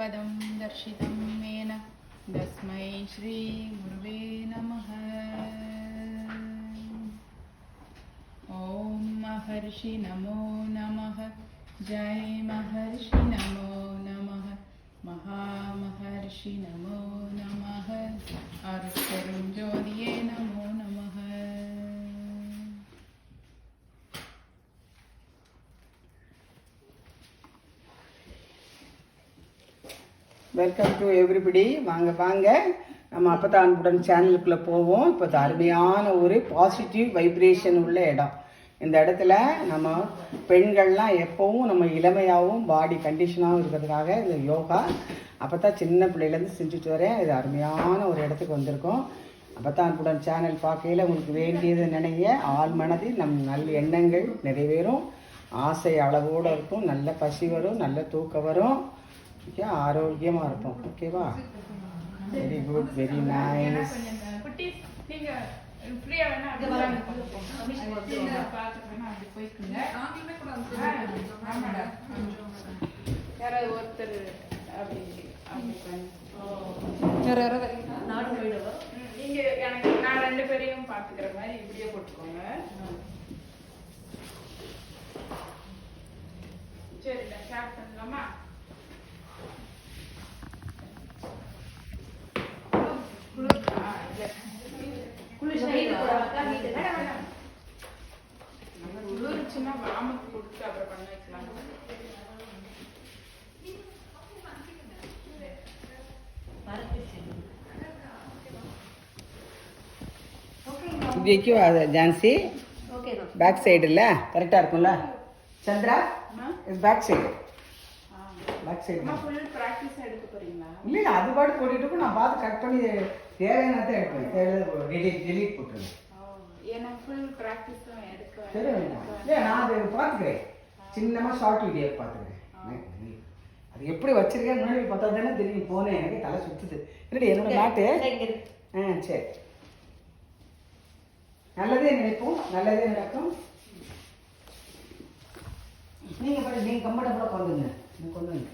पदं दर्शितं येन तस्मै श्रीगुरुवे नमः। ॐ महर्षि नमो नमः। जय महर्षि नमो नमः। महामहर्षि नमो नमः। ज्योतिये नमो வெல்கம் டு எவ்ரிபடி வாங்க வாங்க. நம்ம அப்பதான் அன்புடன் சேனலுக்குள்ளே போவோம். இப்போ அருமையான ஒரு பாசிட்டிவ் வைப்ரேஷன் உள்ள இடம். இந்த இடத்துல நம்ம பெண்கள்லாம் எப்போவும் நம்ம இளமையாகவும் பாடி கண்டிஷனாகவும் இருக்கிறதுக்காக இந்த யோகா அப்போ தான் சின்ன பிள்ளையிலேருந்து செஞ்சுட்டு வரேன் இது அருமையான ஒரு இடத்துக்கு வந்திருக்கோம். அப்போ தான் அன்புடன் சேனல் பார்க்கையில் உங்களுக்கு வேண்டியது நினைய ஆள் மனதில் நம் நல்ல எண்ணங்கள் நிறைவேறும். ஆசை அளவோடு இருக்கும். நல்ல பசி வரும். நல்ல தூக்கம் வரும். ஓகே ஆரோக்கியமாக இருப்போம் ஓகேவா வெரி குட் வெரி நைஸ் அப்படி. யாராவது ஒருத்தர் அப்படி அப்படி பண்ணு. ம், நீங்க எனக்கு நான் ரெண்டு பேரையும் பாத்துக்கிற மாதிரி இப்படியே போட்டுக்கோங்க. சரி நான் ஸ்டார்ட் பண்ணலாமா ஆ, இல்ல. வேணாம், வேணாம். நம்ம குளிர்ச்சுன்னா வாமக்கு கொடுத்து அப்புறம் பண்ண வைக்கலாம் ஜான்சி பேக் சைடு இல்லை கரெக்டாக இருக்கும்ல? Chandra? Back side. Back side full practice எடுக்க போறீங்களா? இல்லை அது பாட்டு போட்டுட்டு இருக்கும். நான் பார்த்து கட் பண்ணி தேவையான தான் எடுப்பேன்? தேவையான டெலிட் டெலிட் போட்டுருவேன். ஓ, எனக்கு ஃபுல் ப்ராக்டிஸும் எடுக்க சரி இல்லை நான் அதை பார்த்துக்கிறேன். சின்னமாக ஷார்ட் வீடியோ பார்த்துக்கிறேன். அது எப்படி வச்சிருக்கேன்? முன்னாடி பார்த்தா தானே தெரியும். போனேன். எனக்கு தலை சுற்றுது என்னோட நாட்டு ஆ சரி. நல்லதே நினைப்போம். நல்லதே நடக்கும். நீங்கள் படி நீங்கள் கம்ஃபர்டபுளாக கொண்டு நீங்கள் கொண்டு வந்து.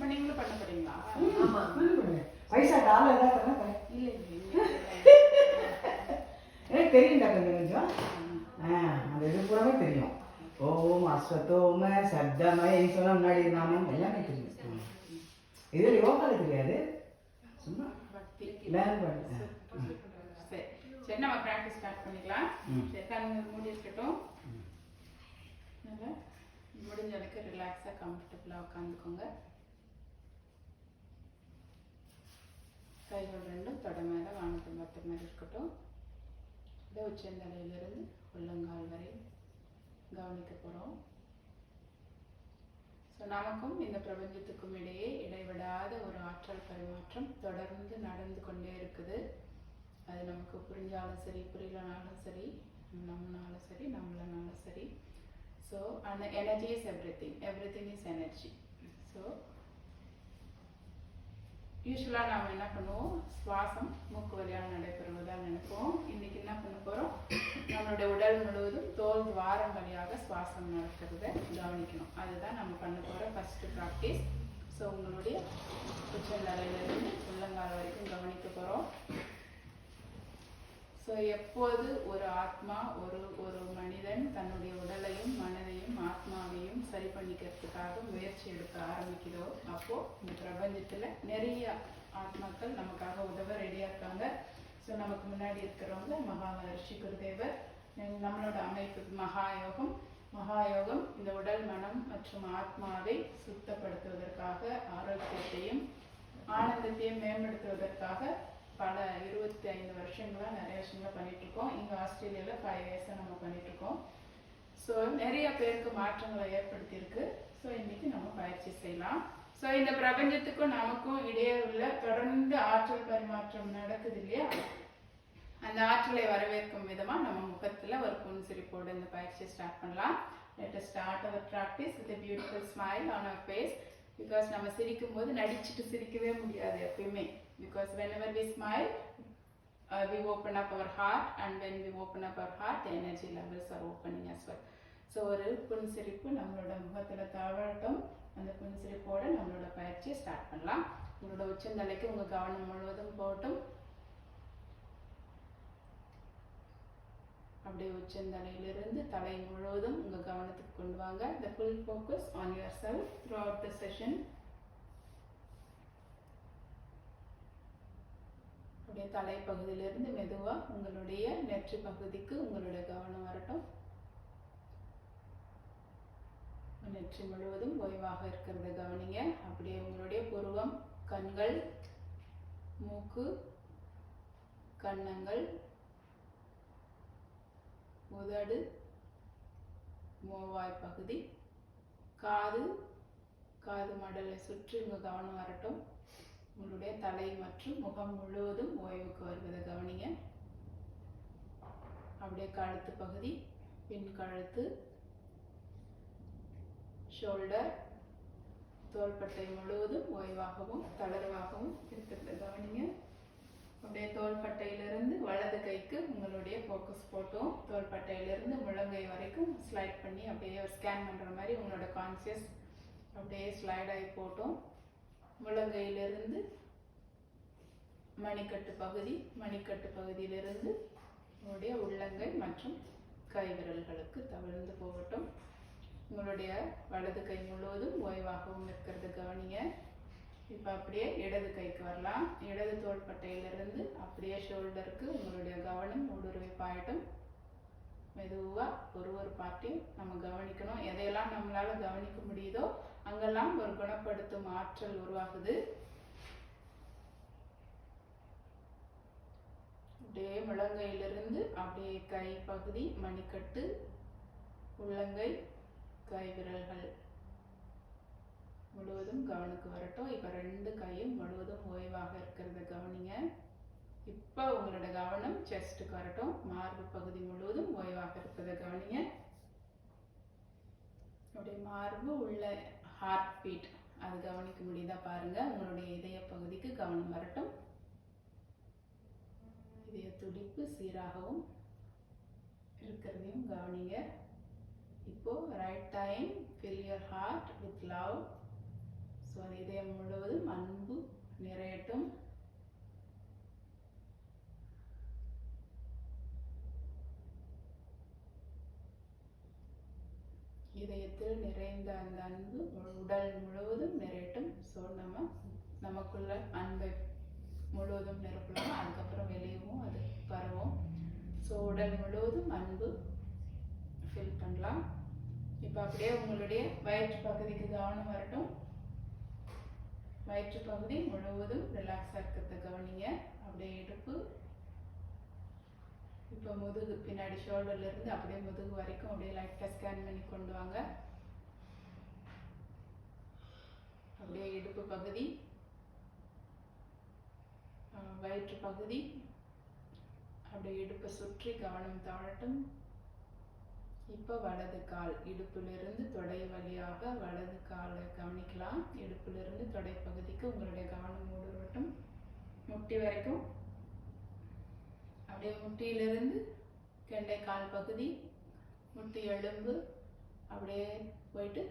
அம்மா நீங்களும் பண்ண போறீங்களா? வயசா காலம் ஏதாவது பண்ணா பண்ணு. இல்ல இல்ல எனக்கு தெரியும் டாக்டர் கொஞ்சம். ஆ அந்த இது பூராமே தெரியும். ஓம் அஸ்வத்தோம சப்தமய சொன்ன முன்னாடி நாமம் எல்லாமே தெரியும். இதில் யோகாவில் தெரியாது. சும்மா லேர்ன் பண்ணு சரி நம்ம ப்ராக்டிஸ் ஸ்டார்ட் பண்ணிக்கலாம். சரி கண்ணு மூடி இருக்கட்டும். முடிஞ்ச அளவுக்கு ரிலாக்ஸாக கம்ஃபர்டபுளாக உட்காந்துக்கோங்க. கைகள் ரெண்டும் தொட மேலே வானத்தை பார்த்த மாதிரி இருக்கட்டும். இதை உச்சந்தலையிலிருந்து உள்ளங்கால் வரை கவனிக்க போகிறோம் ஸோ நமக்கும் இந்த பிரபஞ்சத்துக்கும் இடையே இடைவிடாத ஒரு ஆற்றல் பரிமாற்றம் தொடர்ந்து நடந்து கொண்டே இருக்குது. அது நமக்கு புரிஞ்சாலும் சரி புரியலனாலும் சரி நம்மனாலும் சரி நம்மளனாலும் சரி. ஸோ அந்த energy is everything everything is energy so யூஸ்வலாக நாம் என்ன பண்ணுவோம்? சுவாசம் மூக்கு வழியாக நடைபெறுவதாக நினைப்போம். இன்னைக்கு என்ன பண்ண போகிறோம் நம்மளுடைய உடல் முழுவதும் தோல் துவாரம் வழியாக சுவாசம் நடக்கிறத கவனிக்கணும். அதுதான் நம்ம பண்ண போகிற ஃபஸ்ட்டு ப்ராக்டிஸ் ஸோ உங்களுடைய உச்சந்தலையிலிருந்து உள்ளங்கால வரைக்கும் கவனிக்க போகிறோம் ஸோ எப்போது ஒரு ஆத்மா ஒரு ஒரு மனிதன் தன்னுடைய உடலையும் மனதையும் ஆத்மாவையும் சரி பண்ணிக்கிறதுக்காக முயற்சி எடுக்க ஆரம்பிக்குதோ அப்போ இந்த பிரபஞ்சத்துல நிறைய ஆத்மாக்கள் நமக்காக உதவ ரெடியா இருக்காங்க. ஸோ நமக்கு முன்னாடி இருக்கிறவங்க மகா மகர்ஷி குருதேவர் நம்மளோட அமைப்பு மகாயோகம். மகாயோகம் இந்த உடல் மனம் மற்றும் ஆத்மாவை சுத்தப்படுத்துவதற்காக ஆரோக்கியத்தையும் ஆனந்தத்தையும் மேம்படுத்துவதற்காக பல இருபத்தி ஐந்து வருஷங்களாக நிறைய விஷயங்களை பண்ணிட்டு இருக்கோம் ஆஸ்திரேலியாவில் ஆஸ்திரேலியால ஃபைவ் இயர்ஸாக நம்ம பண்ணிட்டு இருக்கோம் ஸோ நிறைய பேருக்கு மாற்றங்களை ஏற்படுத்தியிருக்கு. ஸோ இன்னைக்கு நம்ம பயிற்சி செய்யலாம். ஸோ இந்த பிரபஞ்சத்துக்கும் நமக்கும் இடையே உள்ள தொடர்ந்து ஆற்றல் பரிமாற்றம் நடக்குது இல்லையா? அந்த ஆற்றலை வரவேற்கும் விதமா நம்ம முகத்துல ஒரு புன்சிரிப்போடு இந்த பயிற்சியை ஸ்டார்ட் பண்ணலாம். Let start our practice with beautiful smile on our face because நம்ம சிரிக்கும் போது நடிச்சுட்டு சிரிக்கவே முடியாது எப்பயுமே. Because whenever we smile uh, we open up our heart and when we open up our heart the energy levels are opening as well so ஒரு புன்சிரிப்பு நம்மளோட முகத்தில் தவழட்டும் அந்த புன்சிரிப்போடு நம்மளோட பயிற்சியை ஸ்டார்ட் பண்ணலாம் உங்களோட உச்சந்தலைக்கு உங்கள் கவனம் முழுவதும் போட்டும் அப்படியே உச்சந்தலையிலிருந்து தலை முழுவதும் உங்கள் கவனத்துக்கு கொண்டு வாங்க the full focus on yourself throughout the session அப்படியே தலைப்பகுதியிலிருந்து மெதுவாக உங்களுடைய நெற்றி பகுதிக்கு உங்களுடைய கவனம் வரட்டும். நெற்றி முழுவதும் ஓய்வாக இருக்கிறத கவனிங்க. அப்படியே உங்களுடைய புருவம் கண்கள் மூக்கு கன்னங்கள் உதடு மோவாய் பகுதி காது காது மடலை சுற்றி உங்கள் கவனம் வரட்டும். உங்களுடைய தலை மற்றும் முகம் முழுவதும் ஓய்வுக்கு வருவதை கவனிங்க. அப்படியே கழுத்து பகுதி பின் கழுத்து ஷோல்டர் தோள்பட்டை முழுவதும் ஓய்வாகவும் தளர்வாகவும் இருக்கிறத கவனிங்க. அப்படியே தோள்பட்டையிலிருந்து வலது கைக்கு உங்களுடைய ஃபோக்கஸ் போட்டோம். தோள்பட்டையிலிருந்து முழங்கை வரைக்கும் ஸ்லைட் பண்ணி அப்படியே ஸ்கேன் பண்ணுற மாதிரி உங்களோட கான்சியஸ் அப்படியே ஸ்லைட் ஆகி முழங்கையிலிருந்து மணிக்கட்டு பகுதி மணிக்கட்டு பகுதியிலிருந்து உங்களுடைய உள்ளங்கை மற்றும் கை விரல்களுக்கு தவிர்ந்து போகட்டும். உங்களுடைய வலது கை முழுவதும் ஓய்வாகவும் இருக்கிறது. கவனிங்க. இப்போ அப்படியே இடது கைக்கு வரலாம். இடது தோள்பட்டையிலிருந்து அப்படியே ஷோல்டருக்கு உங்களுடைய கவனம் ஊடுருவி பாயட்டும் மெதுவாக ஒரு ஒரு பார்ட்டியும் நம்ம கவனிக்கணும். எதையெல்லாம் நம்மளால் கவனிக்க முடியுதோ அங்கெல்லாம் ஒரு குணப்படுத்தும் ஆற்றல் உருவாகுது. அப்படியே முழங்கையிலிருந்து அப்படியே கை பகுதி மணிக்கட்டு உள்ளங்கை கை விரல்கள் முழுவதும் கவனுக்கு வரட்டும். இப்போ ரெண்டு கையும் முழுவதும் ஓய்வாக இருக்கிறத கவனிங்க. இப்போ உங்களோட கவனம் செஸ்ட்டுக்கு வரட்டும். மார்பு பகுதி முழுவதும் ஓய்வாக இருக்கிறத கவனிங்க. அப்படியே மார்பு உள்ள ஹார்ட் பீட் அது கவனிக்க முடியுதா பாருங்க. உங்களுடைய இதய பகுதிக்கு கவனம் வரட்டும். இதய துடிப்பு சீராகவும் இருக்கிறதையும் கவனிங்க. இப்போ right time fill your heart with love so இதயம் முழுவதும் அன்பு நிறையட்டும். இதயத்தில் நிறைந்த அந்த அன்பு உடல் முழுவதும் நிறையட்டும். ஸோ நம்ம நமக்குள்ள அன்பை முழுவதும் நிரப்பலாம் அதுக்கப்புறம் வெளியவும் அது பரவும். ஸோ உடல் முழுவதும் அன்பு ஃபில் பண்ணலாம். இப்போ அப்படியே உங்களுடைய வயிற்று பகுதிக்கு கவனம் வரட்டும். வயிற்று பகுதி முழுவதும் ரிலாக்ஸாக இருக்கிறத கவனிங்க. அப்படியே இடுப்பு. இப்போ முதுகு பின்னாடி ஷோல்டர்ல இருந்து அப்படியே முதுகு வரைக்கும் அப்படியே லைட்டாக ஸ்கேன் பண்ணி கொண்டு வாங்க. அப்படியே இடுப்பு பகுதி வயிற்று பகுதி அப்படியே இடுப்பை சுற்றி கவனம் தாழட்டும். இப்போ வலது கால் இடுப்பிலிருந்து தொடை வழியாக வலது காலை கவனிக்கலாம். இடுப்பிலிருந்து தொடை பகுதிக்கு உங்களுடைய கவனம் ஊடுருவட்டும். முட்டி வரைக்கும். அப்படியே முட்டியிலிருந்து கெண்டை கால் பகுதி முட்டி எலும்பு அப்படியே போயிட்டு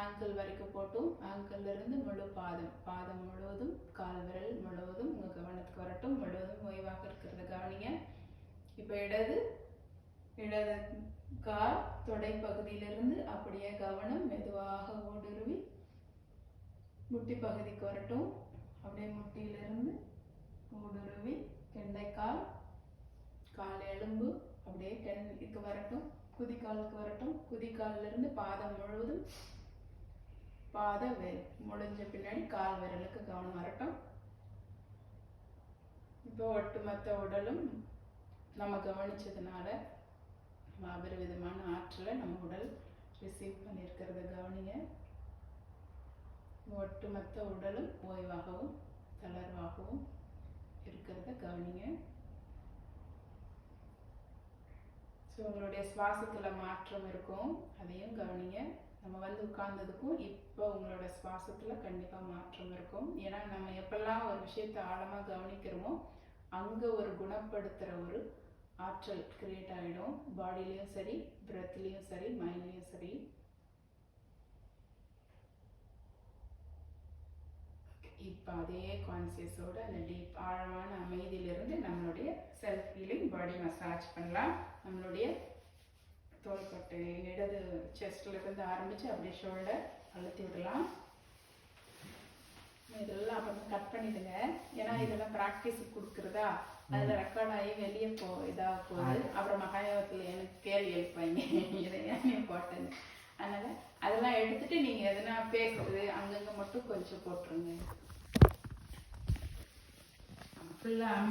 ஆங்கிள் வரைக்கும் போட்டும் ஆங்கிள் இருந்து முழு பாதம். பாதம் முழுவதும் கால் விரல் முழுவதும் உங்கள் கவனத்துக்கு வரட்டும் முழுவதும் ஓய்வாக இருக்கிறத. கவனிங்க. இப்போ இடது இடது கால் தொடை பகுதியிலிருந்து அப்படியே கவனம் மெதுவாக ஊடுருவி முட்டி பகுதிக்கு வரட்டும். அப்படியே முட்டியிலிருந்து ஊடுருவி கெண்டைக்கால் கால் எலும்பு அப்படியே கெண்டைக்கு வரட்டும். குதிக்காலுக்கு வரட்டும். குதிக்காலிலிருந்து பாதம் முழுவதும் பாதம் முடிஞ்ச பின்னாடி கால் விரலுக்கு கவனம் வரட்டும். இப்போ ஒட்டுமொத்த உடலும் நம்ம கவனிச்சதுனால மாபெரும் விதமான ஆற்றலை நம்ம உடல் ரிசீவ் பண்ணியிருக்கிறத கவனிங்க. ஒட்டுமொத்த உடலும் ஓய்வாகவும் தளர்வாகவும் இருக்கிறத கவனிங்க. ஸோ உங்களுடைய சுவாசத்தில் மாற்றம் இருக்கும் அதையும் கவனிங்க. நம்ம வந்து உட்கார்ந்ததுக்கும் இப்போ உங்களோட சுவாசத்தில் கண்டிப்பாக மாற்றம் இருக்கும். ஏன்னா நம்ம எப்பெல்லாம் ஒரு விஷயத்தை ஆழமாக கவனிக்கிறோமோ அங்கே ஒரு குணப்படுத்துகிற ஒரு ஆற்றல் கிரியேட் ஆகிடும் பாடிலையும் சரி பிரெத்லேயும் சரி மைண்ட்லேயும் சரி. இப்போ அதே கான்சியஸோட அந்த டீப் ஆழமான அமைதியிலிருந்து நம்மளுடைய செல்ஃப் ஹீலிங் பாடி மசாஜ் பண்ணலாம். நம்மளுடைய தோள்பட்டை இடது செஸ்ட்ல இருந்து ஆரம்பிச்சு அப்படியே ஷோல்டர் அழுத்தி விடலாம். இதெல்லாம் அப்புறம் கட் பண்ணிடுங்க. ஏன்னா இதெல்லாம் ப்ராக்டிஸ் கொடுக்குறதா? அதில் ரெக்கார்ட் ஆகி வெளியே போ இதாக போகுது அப்புறம் மகாயோகத்தில் எனக்கு கேள்வி எழுப்பாங்க இதை ஏன் போட்டேன்னு அதனால அதெல்லாம் எடுத்துட்டு நீங்க எதனா பேசுறது அங்கங்க மட்டும் கொஞ்சம் போட்டுருங்க. ஃபுல்லாக